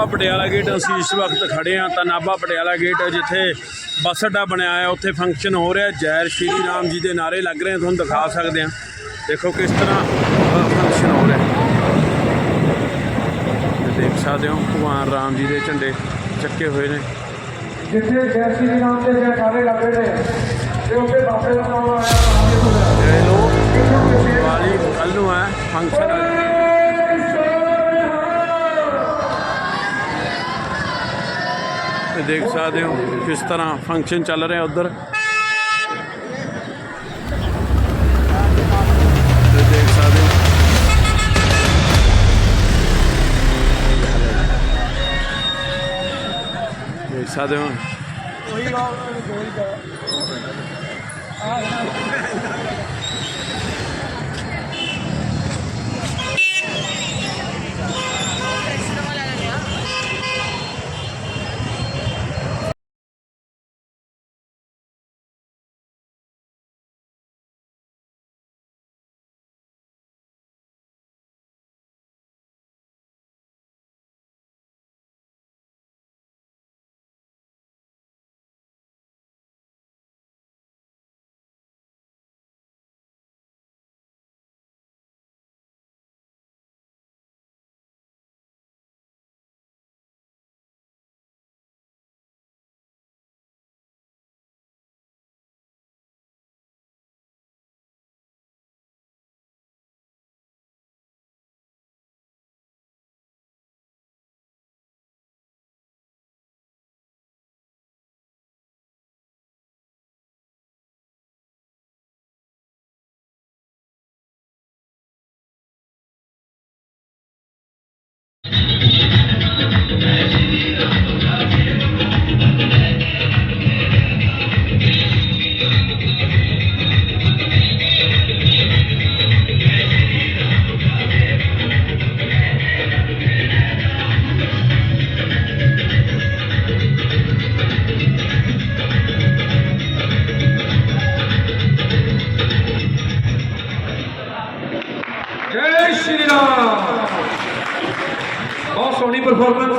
Nabha Patiala gate ਅਸੀਂ ਇਸ ਵਕਤ ਖੜੇ ਹਾਂ ਤਾਂ ਨਾਭਾ ਪਟਿਆਲਾ ਗੇਟ ਜਿੱਥੇ ਬੱਸ ਅੱਡਾ ਬਣਿਆ ਹੈ ਉੱਥੇ ਫੰਕਸ਼ਨ ਹੋ ਰਿਹਾ। ਜੈ ਸ਼੍ਰੀ ਰਾਮ ਜੀ ਦੇ ਨਾਰੇ ਲੱਗ ਰਹੇ ਆ ਤੁਹਾਨੂੰ ਦਿਖਾ ਸਕਦੇ ਹਾਂ। ਦੇਖੋ ਕਿਸ ਤਰ੍ਹਾਂ ਫੰਕਸ਼ਨ ਹੋ ਰਿਹਾ। ਤੇ ਦੇਖ ਸਕਦੇ ਹੋ ਭਗਵਾਨ ਰਾਮ ਜੀ ਦੇ ਝੰਡੇ ਚੱਕੇ ਹੋਏ ਨੇ। ਜਿੱਥੇ ਜੈ ਸ਼੍ਰੀ ਰਾਮ ਦੇ ਜੈਕਾਰੇ ਲੱਗੇ ਨੇ ਤੇ ਉੱਥੇ ਬਾਬੇ ਦਾ ਨਾਮ ਆਇਆ ਇਹ ਲੋਕ ਦੀਵਾਲੀ ਕੱਲ੍ਹ ਨੂੰ ਹੈ ਫੰਕਸ਼ਨ ਤੇ ਦੇਖ ਸਕਦੇ ਹੋ ਕਿਸ ਤਰ੍ਹਾਂ ਫੰਕਸ਼ਨ ਚੱਲ ਰਿਹਾ ਉਧਰ। ਤੇ ਦੇਖ ਸਕਦੇ ਹੋ। ਦੇਖ ਸਕਦੇ ਹੋ। ਜੈ ਬਹੁਤ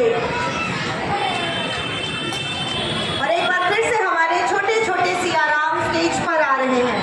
स्टेज और एक बार फिर से हमारे छोटे छोटे सियाराम स्टेज पर आ रहे हैं।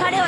खड़े हो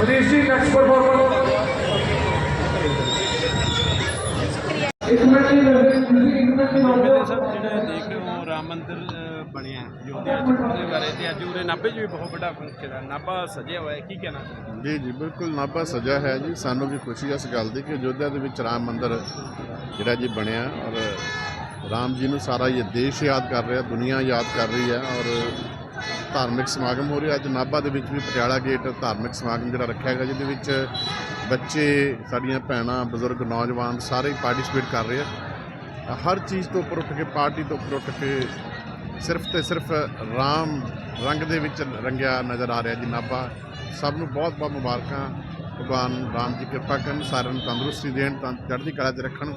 ਮਨੀਸ਼ੀ ਨੈਕਸਟ ਪਰਫਾਰਮਰ ਇੱਕ ਮਿੰਟ ਦੀ ਮਿਊਜ਼ਿਕ ਇੱਕ ਮਿੰਟ ਦੀ ਮੇਰੇ ਨੋਟ ਸਰ ਜਿਹੜਾ ਦੇਖ ਰਹੇ ਹੋ ਰਾਮ ਮੰਦਿਰ ਬਣਿਆ ਯੋਧਿਆ ਚ ਉਹਦੇ ਬਾਰੇ ਤੇ ਅੱਜ ਉਰੇ ਨਾਭੇ 'ਚ ਵੀ ਬਹੁਤ ਵੱਡਾ ਫੰਕਸ਼ਨ ਹੈ। ਨਾਭਾ ਸਜਿਆ ਹੋਇਆ ਹੈ ਕੀ ਕਹਿਣਾ? ਜੀ ਜੀ ਬਿਲਕੁਲ ਨਾਭਾ ਸਜਾ ਹੈ ਜੀ। ਸਾਨੂੰ ਵੀ ਖੁਸ਼ੀ ਹੈ ਇਸ ਗੱਲ ਦੀ ਕਿ ਅਯੋਧਿਆ ਦੇ ਵਿੱਚ ਰਾਮ ਮੰਦਿਰ ਜਿਹੜਾ ਜੀ ਬਣਿਆ ਔਰ ਰਾਮ ਜੀ ਨੂੰ ਸਾਰਾ ਇਹ ਦੇਸ਼ ਯਾਦ ਕਰ ਰਿਹਾ ਦੁਨੀਆ ਯਾਦ ਕਰ ਰਹੀ ਹੈ ਔਰ ਧਾਰਮਿਕ ਸਮਾਗਮ ਹੋ ਰਿਹਾ। ਅੱਜ ਨਾਭਾ ਦੇ ਵਿੱਚ ਵੀ ਪਟਿਆਲਾ ਗੇਟ ਧਾਰਮਿਕ ਸਮਾਗਮ ਜਿਹੜਾ ਰੱਖਿਆ ਗਿਆ, ਜਿਹਦੇ ਵਿੱਚ ਬੱਚੇ, ਸਾਡੀਆਂ ਭੈਣਾਂ, ਬਜ਼ੁਰਗ, ਨੌਜਵਾਨ ਸਾਰੇ ਪਾਰਟਿਸਿਪੇਟ ਕਰ ਰਹੇ ਆ। ਹਰ ਚੀਜ਼ ਤੋਂ ਉੱਪਰ ਉੱਠ ਕੇ ਪਾਰਟੀ ਤੋਂ ਉੱਪਰ ਉੱਠ ਕੇ ਸਿਰਫ ਤੇ ਸਿਰਫ ਰਾਮ ਰੰਗ ਦੇ ਵਿੱਚ ਰੰਗਿਆ ਨਜ਼ਰ ਆ ਰਿਹਾ ਜੀ ਨਾਭਾ। ਸਭ ਨੂੰ ਬਹੁਤ ਬਹੁਤ ਮੁਬਾਰਕਾਂ। ਭਗਵਾਨ ਰਾਮ ਜੀ ਕਿਰਪਾ ਕਰਨ, ਸਾਰਿਆਂ ਨੂੰ ਤੰਦਰੁਸਤੀ ਦੇਣ, ਤਾਂ ਚੜ੍ਹਦੀ ਕਲਾ 'ਚ ਰੱਖਣ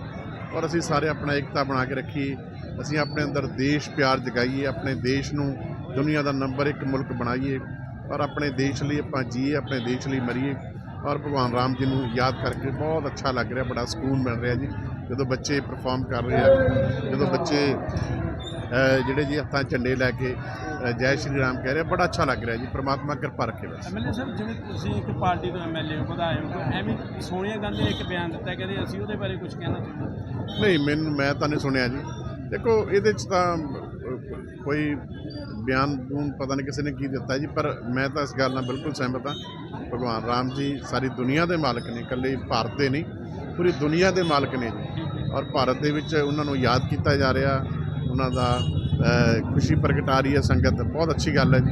ਔਰ ਅਸੀਂ ਸਾਰੇ ਆਪਣਾ ਏਕਤਾ ਬਣਾ ਕੇ ਰੱਖੀਏ ਅਸੀਂ ਆਪਣੇ ਅੰਦਰ ਦੇਸ਼ ਪਿਆਰ ਜਗਾਈਏ, ਆਪਣੇ ਦੇਸ਼ ਨੂੰ ਦੁਨੀਆ ਦਾ ਨੰਬਰ ਇੱਕ ਮੁਲਕ ਬਣਾਈਏ ਔਰ ਆਪਣੇ ਦੇਸ਼ ਲਈ ਆਪਾਂ ਜੀਏ ਆਪਣੇ ਦੇਸ਼ ਲਈ ਮਰੀਏ। ਔਰ ਭਗਵਾਨ ਰਾਮ ਜੀ ਨੂੰ ਯਾਦ ਕਰਕੇ ਬਹੁਤ ਅੱਛਾ ਲੱਗ ਰਿਹਾ ਬੜਾ ਸਕੂਨ ਮਿਲ ਰਿਹਾ ਜੀ। ਜਦੋਂ ਬੱਚੇ ਪਰਫਾਰਮ ਕਰ ਰਹੇ ਆ ਜਦੋਂ ਬੱਚੇ ਜਿਹੜੇ ਜੀ ਹੱਥਾਂ ਝੰਡੇ ਲੈ ਕੇ ਜੈ ਸ਼੍ਰੀ ਰਾਮ ਕਹਿ ਰਹੇ ਬੜਾ ਅੱਛਾ ਲੱਗ ਰਿਹਾ ਜੀ ਪ੍ਰਮਾਤਮਾ ਕਿਰਪਾ ਰੱਖੇ ਬਸ। ਐਮਐਲਏ ਸਾਹਿਬ ਜਿਵੇਂ ਤੁਸੀਂ ਇੱਕ ਪਾਰਟੀ ਤੋਂ ਐਮਐਲਏ ਹੋ ਵਧਾਏ ਹੋ ਐਵੇਂ ਸੋਨੀਆ ਗਾਂਧੀ ਨੇ ਇੱਕ ਬਿਆਨ ਦਿੱਤਾ ਕਹਿੰਦੇ ਅਸੀਂ ਉਹਦੇ ਬਾਰੇ ਕੁਝ ਕਹਿਣਾ ਚਾਹੁੰਦੇ ਨਹੀਂ ਮੈਨੂੰ ਮੈਂ ਤਾਂ ਨਹੀਂ ਸੁਣਿਆ ਜੀ। ਦੇਖੋ ਇਹਦੇ 'ਚ ਤਾਂ ਕੋਈ ਬਿਆਨ ਬੂਨ ਪਤਾ ਨਹੀਂ ਕਿਸੇ ਨੇ ਕੀ ਦਿੱਤਾ ਜੀ ਪਰ ਮੈਂ ਤਾਂ ਇਸ ਗੱਲ ਨਾਲ ਬਿਲਕੁਲ ਸਹਿਮਤ ਹਾਂ। ਭਗਵਾਨ ਰਾਮ ਜੀ ਸਾਰੀ ਦੁਨੀਆ ਦੇ ਮਾਲਕ ਨੇ ਇਕੱਲੇ ਭਾਰਤ ਦੇ ਨਹੀਂ ਪੂਰੀ ਦੁਨੀਆ ਦੇ ਮਾਲਕ ਨੇ ਜੀ। ਔਰ ਭਾਰਤ ਦੇ ਵਿੱਚ ਉਹਨਾਂ ਨੂੰ ਯਾਦ ਕੀਤਾ ਜਾ ਰਿਹਾ ਉਹਨਾਂ ਦਾ ਖੁਸ਼ੀ ਪ੍ਰਗਟਾ ਰਹੀ ਹੈ ਸੰਗਤ ਬਹੁਤ ਅੱਛੀ ਗੱਲ ਹੈ ਜੀ।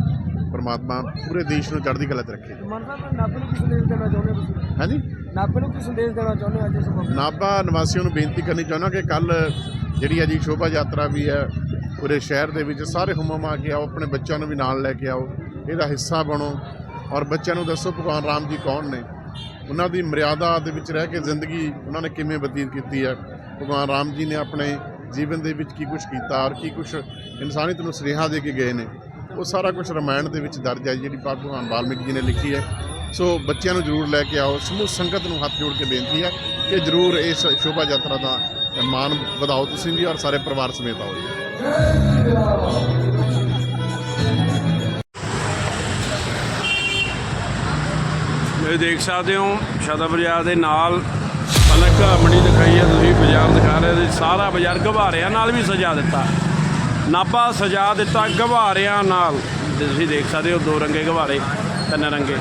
ਪਰਮਾਤਮਾ ਪੂਰੇ ਦੇਸ਼ ਨੂੰ ਚੜ੍ਹਦੀ ਕਲਾ 'ਚ ਰੱਖੇ ਜੀ। ਮਨ ਸਾਹਿਬ ਨਾਭੇ ਨੂੰ ਕੀ ਸੰਦੇਸ਼ ਦੇਣਾ ਚਾਹੁੰਦੇ ਹੋ ਤੁਸੀਂ? ਹਾਂਜੀ? ਨਾਭੇ ਨੂੰ ਕੀ ਸੰਦੇਸ਼ ਦੇਣਾ ਚਾਹੁੰਦੇ ਹੋ ਅੱਜ ਇਸ ਮੌਕੇ? ਨਾਭਾ ਨਿਵਾਸੀਆਂ ਨੂੰ ਬੇਨਤੀ ਕਰਨੀ ਚਾਹੁੰਦਾ ਕਿ ਕੱਲ ਜਿਹੜੀ ਹੈ ਜੀ ਸ਼ੋਭਾ ਯਾਤਰਾ ਵੀ ਹੈ ਪੂਰੇ ਸ਼ਹਿਰ ਦੇ ਵਿੱਚ ਸਾਰੇ ਹੁਮਮ ਆ ਕੇ ਆਓ, ਆਪਣੇ ਬੱਚਿਆਂ ਨੂੰ ਵੀ ਨਾਲ ਲੈ ਕੇ ਆਓ, ਇਹਦਾ ਹਿੱਸਾ ਬਣੋ। ਔਰ ਬੱਚਿਆਂ ਨੂੰ ਦੱਸੋ ਭਗਵਾਨ ਰਾਮ ਜੀ ਕੌਣ ਨੇ? ਉਹਨਾਂ ਦੀ ਮਰਿਆਦਾ ਦੇ ਵਿੱਚ ਰਹਿ ਕੇ ਜ਼ਿੰਦਗੀ ਉਹਨਾਂ ਨੇ ਕਿਵੇਂ ਬਤੀਤ ਕੀਤੀ ਹੈ? ਭਗਵਾਨ ਰਾਮ ਜੀ ਨੇ ਆਪਣੇ ਜੀਵਨ ਦੇ ਵਿੱਚ ਕੀ ਕੁਝ ਕੀਤਾ ਔਰ ਕੀ ਕੁਝ ਇਨਸਾਨੀਅਤ ਨੂੰ ਸੁਨੇਹਾ ਦੇ ਕੇ ਗਏ ਨੇ? ਉਹ ਸਾਰਾ ਕੁਝ ਰਾਮਾਇਣ ਦੇ ਵਿੱਚ ਦਰਜ ਹੈ, ਜਿਹੜੀ ਭਗਵਾਨ ਵਾਲਮੀਕੀ ਜੀ ਨੇ ਲਿਖੀ ਹੈ। ਸੋ ਬੱਚਿਆਂ ਨੂੰ ਜ਼ਰੂਰ ਲੈ ਕੇ ਆਓ, ਸਮੂਹ ਸੰਗਤ ਨੂੰ ਹੱਥ ਜੋੜ ਕੇ ਬੇਨਤੀ ਹੈ ਕਿ ਜ਼ਰੂਰ ਇਸ ਸ਼ੋਭਾ ਯਾਤਰਾ ਦਾ ਮਾਣ ਵਧਾਓ ਤੁਸੀਂ ਵੀ ਔਰ ਸਾਰੇ ਪਰਿਵਾਰ ਸਮੇਤ ਆਓ ਇਹ ਦੇਖ ਸਕਦੇ ਹੋ ਸ਼ਾਦਾ ਬਾਜ਼ਾਰ ਦੇ ਨਾਲ ਅਲੱਗ ਮੰਡੀ ਦਿਖਾਈ ਹੈ, ਤੁਸੀਂ ਬਾਜ਼ਾਰ ਦਿਖਾ ਰਹੇ ਹੋ ਸਾਰਾ ਬਾਜ਼ਾਰ ਗਵਾਰਿਆਂ ਨਾਲ ਵੀ ਸਜਾ ਦਿੱਤਾ। ਨਾਭਾ ਸਜਾ ਦਿੱਤਾ ਗਵਾਰਿਆਂ ਨਾਲ। ਤੁਸੀਂ ਦੇਖ ਸਕਦੇ ਹੋ ਦੋ ਰੰਗੇ ਗਵਾਰੇ, ਤਿੰਨ ਰੰਗੇ।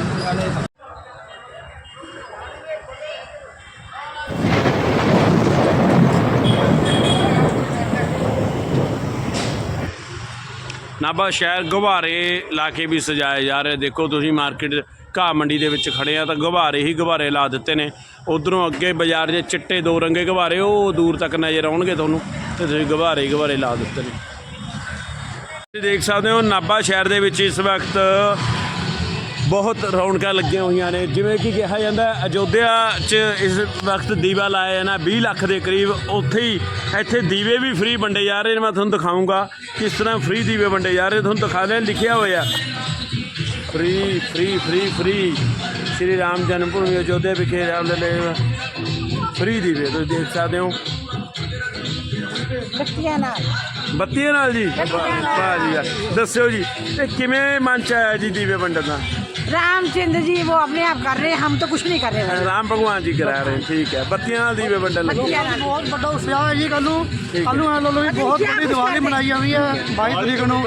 ਨਾਭਾ ਸ਼ਹਿਰ ਗੁਬਾਰੇ ਲਾ ਕੇ ਵੀ ਸਜਾਏ ਜਾ ਰਹੇ। ਦੇਖੋ ਤੁਸੀਂ ਮਾਰਕੀਟ ਘਾਹ ਮੰਡੀ ਦੇ ਵਿੱਚ ਖੜੇ ਆ ਤਾਂ ਗੁਬਾਰੇ ਹੀ ਗੁਬਾਰੇ ਲਾ ਦਿੱਤੇ ਨੇ। ਉਧਰੋਂ ਅੱਗੇ ਬਾਜ਼ਾਰ ਦੇ ਚਿੱਟੇ ਦੋ ਰੰਗੇ ਗੁਬਾਰੇ, ਉਹ ਦੂਰ ਤੱਕ ਨਜ਼ਰ ਆਉਣਗੇ ਤੁਹਾਨੂੰ ਤੇ ਤੁਸੀਂ ਗੁਬਾਰੇ ਹੀ ਗੁਬਾਰੇ ਲਾ ਦਿੱਤੇ ਨੇ। ਤੁਸੀਂ ਦੇਖ ਸਕਦੇ ਹੋ ਨਾਭਾ ਸ਼ਹਿਰ ਦੇ ਵਿੱਚ ਇਸ ਵਕਤ ਬਹੁਤ ਰੌਣਕਾਂ ਲੱਗੀਆਂ ਹੋਈਆਂ ਨੇ। ਜਿਵੇਂ ਕਿ ਕਿਹਾ ਜਾਂਦਾ ਅਯੋਧਿਆ 'ਚ ਇਸ ਵਕਤ ਦੀਵਾ ਲਾਇਆ ਨਾ 20 ਲੱਖ ਦੇ ਕਰੀਬ। ਉੱਥੇ ਹੀ ਇੱਥੇ ਦੀਵੇ ਵੀ ਫ੍ਰੀ ਵੰਡੇ ਜਾ ਰਹੇ ਨੇ। ਮੈਂ ਤੁਹਾਨੂੰ ਦਿਖਾਊਂਗਾ ਕਿਸ ਤਰ੍ਹਾਂ ਫ੍ਰੀ ਦੀਵੇ ਵੰਡੇ ਜਾ ਰਹੇ ਤੁਹਾਨੂੰ ਦਿਖਾ ਲਿਆ ਲਿਖਿਆ ਹੋਇਆ। Free free free free Shri Ram Janam Bhoomi Ayodhya ਵਿਖੇ ਰਾਮ ਲਲੇ ਫ੍ਰੀ ਦੀਵੇ। ਤੁਸੀਂ ਦੇਖ ਸਕਦੇ ਹੋ। ਬੱਤੀਆਂ ਨਾਲ। ਬੱਤੀਆਂ ਨਾਲ ਜੀ? ਵਾਹ ਜੀ। ਦੱਸਿਓ ਜੀ ਇਹ ਕਿਵੇਂ ਮਨ ਚ ਆਇਆ ਜੀ ਦੀਵੇ ਵੰਡਣ ਦਾ? रामचंद्र जी वो अपने आप कर रहे हैं हम तो कुछ नहीं कर रहे हैं ਰਾਮ ਭਗਵਾਨ ਜੀ ਕਰਾ ਰਹੇ ਠੀਕ ਹੈ ਬੱਤੀਆਂ ਨਾਲ ਦੀਵੇ ਵੰਡਣ ਲੱਗੇ ਬਹੁਤ ਵੱਡਾ ਉਤਸ਼ਾਹ ਹੈ ਜੀ ਕੱਲ ਨੂੰ ਕੱਲ ਨੂੰ ਐ ਲੋ ਵੀ ਬਹੁਤ ਵੱਡੀ ਦੀਵਾਲੀ ਮਨਾਈ ਜਾਂਦੀ ਹੈ 22 ਤਰੀਕ ਨੂੰ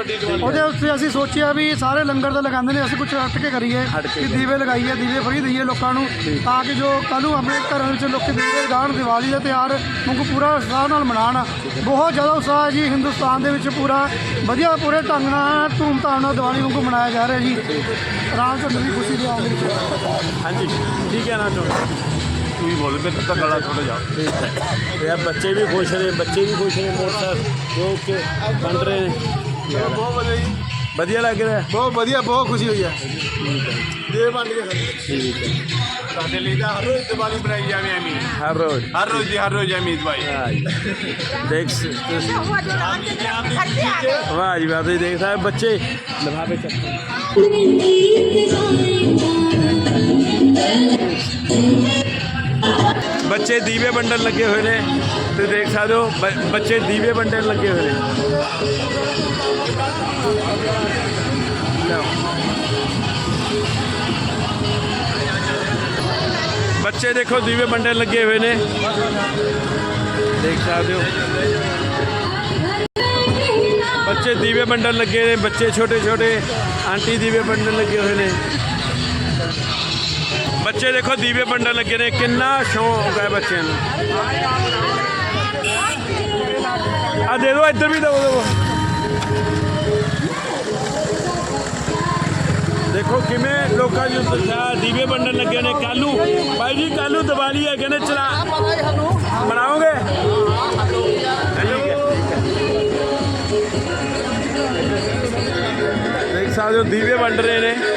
ਉਹਦੇ ਉੱਤੇ ਅਸੀਂ ਸੋਚਿਆ ਵੀ ਸਾਰੇ ਲੰਗਰ ਤਾਂ ਲਗਾਉਂਦੇ ਨੇ ਅਸੀਂ ਕੁਝ ਹਟ ਕੇ ਕਰੀਏ ਹਟ ਕੇ ਕਿ ਦੀਵੇ ਲਗਾਈਏ ਦੀਵੇ ਫਰੀ ਦਈਏ ਲੋਕਾਂ ਨੂੰ ਤਾਂ ਕਿ ਜੋ ਕੱਲ ਨੂੰ ਆਪਣੇ ਘਰਾਂ ਵਿੱਚ ਲੋਕ ਦੀਵੇ ਲਗਾਉਣ ਦੀਵਾਲੀ ਦਾ ਤਿਉਹਾਰ ਵਾਂਗੂ ਪੂਰਾ ਉਤਸ਼ਾਹ ਨਾਲ ਮਨਾਉਣ ਬਹੁਤ ਜ਼ਿਆਦਾ ਉਤਸ਼ਾਹ ਹੈ ਜੀ ਹਿੰਦੁਸਤਾਨ ਦੇ ਵਿੱਚ ਪੂਰਾ ਵਧੀਆ ਪੂਰੇ ਢੰਗ ਨਾਲ ਧੂਮਧਾਮ ਨਾਲ ਦੀਵਾਲੀ ਵਾਂਗੂ ਮਨਾਇਆ ਜਾ ਰਿਹਾ ਜੀ ਰਾਮ ਚੰਦਰ ਦੀ ਖੁਸ਼ੀ ਦੇ ਆਉਣ ਵਿੱਚ ਹਾਂਜੀ ਠੀਕ ਹੈ ਨਾ ਚੋ। ਤੁਸੀਂ ਬੋਲ ਪਏ ਤਾਂ ਗਲਾ ਥੋੜਾ ਜਾ ਠੀਕ ਹੈ। ਤੇ ਆ ਬੱਚੇ ਵੀ ਖੁਸ਼ ਨੇ ਬੱਚੇ ਵੀ ਖੁਸ਼ ਨੇ ਮੋਟਰਸਾਈਕਲ ਜੋ ਕਿ ਵੰਡ ਰਹੇ ਨੇ। ਬਹੁਤ ਵਧੀਆ ਜੀ। ਵਧੀਆ ਲੱਗ ਰਿਹਾ? ਬਹੁਤ ਵਧੀਆ ਬਹੁਤ ਖੁਸ਼ੀ ਹੋਈ ਹੈ। ਦੇ ਬਣ ਕੇ ਠੀਕ ਹੈ। ਸਾਡੇ ਲਈ ਤਾਂ ਹਰ ਰੋਜ਼ ਦੀਵਾਲੀ ਬਣਾਈ ਜਾਵੇ ਐਵੇਂ ਹਰ ਰੋਜ਼। ਹਰ ਰੋਜ਼ ਦੀ ਹਰ ਰੋਜ਼ ਐਵੇਂ ਦੀਵਾਲੀ। ਦੇਖ ਤੁਸੀਂ ਵਾਹ ਜੀ ਵਾਹ ਤੁਸੀਂ ਦੇਖ ਸਕਦੇ ਬੱਚੇ। ਲਿਫਾਫੇ ਚੱਕ ਬੱਚੇ ਦੀਵੇ ਵੰਡਣ ਲੱਗੇ ਹੋਏ ਨੇ। ਤੇ ਦੇਖ ਸਕਦੇ ਹੋ ਬੱਚੇ ਦੀਵੇ ਵੰਡਣ ਲੱਗੇ ਹੋਏ ਨੇ। ਬੱਚੇ ਦੇਖੋ ਦੀਵੇ ਵੰਡਣ ਲੱਗੇ ਹੋਏ ਨੇ। ਦੇਖ ਸਕਦੇ ਹੋ। ਬੱਚੇ ਦੀਵੇ ਵੰਡਣ ਲੱਗੇ ਨੇ, ਬੱਚੇ ਛੋਟੇ ਛੋਟੇ, ਆਂਟੀ ਦੀਵੇ ਵੰਡਣ ਲੱਗੇ ਹੋਏ ਨੇ। ਬੱਚੇ ਦੇਖੋ ਦੀਵੇ ਵੰਡਣ ਲੱਗੇ ਨੇ, ਕਿੰਨਾ ਸ਼ੌਂਕ ਹੈ ਬੱਚਿਆਂ ਨੂੰ। ਆ ਦੇ ਦਿਓ ਇੱਧਰ ਵੀ ਦਿਓ ਦਿਓ ਦੇਖੋ ਕਿਵੇਂ ਲੋਕਾਂ ਨੂੰ ਉਤਸ਼ਾਹ ਦੀਵੇ ਵੰਡਣ ਲੱਗੇ ਨੇ। ਕੱਲੂ, ਭਾਈ ਜੀ, ਕੱਲੂ ਦੀਵਾਲੀ ਹੈ ਕਹਿੰਦੇ ਚਲਾ ਮਨਾਓਗੇ ਦੇਖ ਸਕਦੇ ਹੋ ਦੀਵੇ ਵੰਡ ਰਹੇ ਨੇ